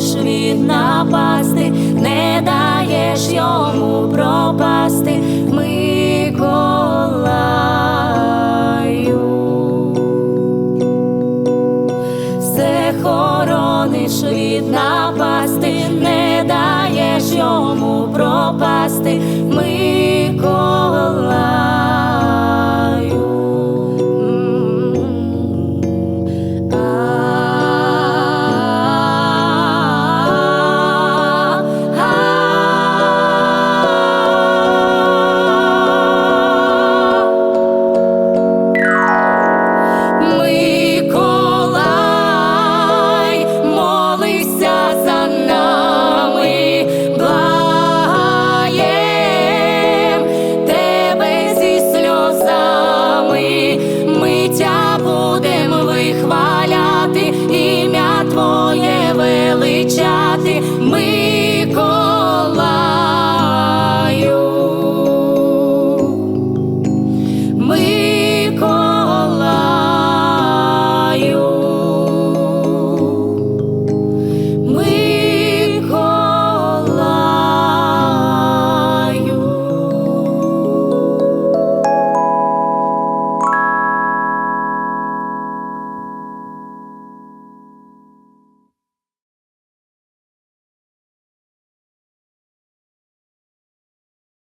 Хорониш від напасти, не даєш йому пропасти, Миколаю все хорониш від напасти, не даєш йому пропасти, Миколаю.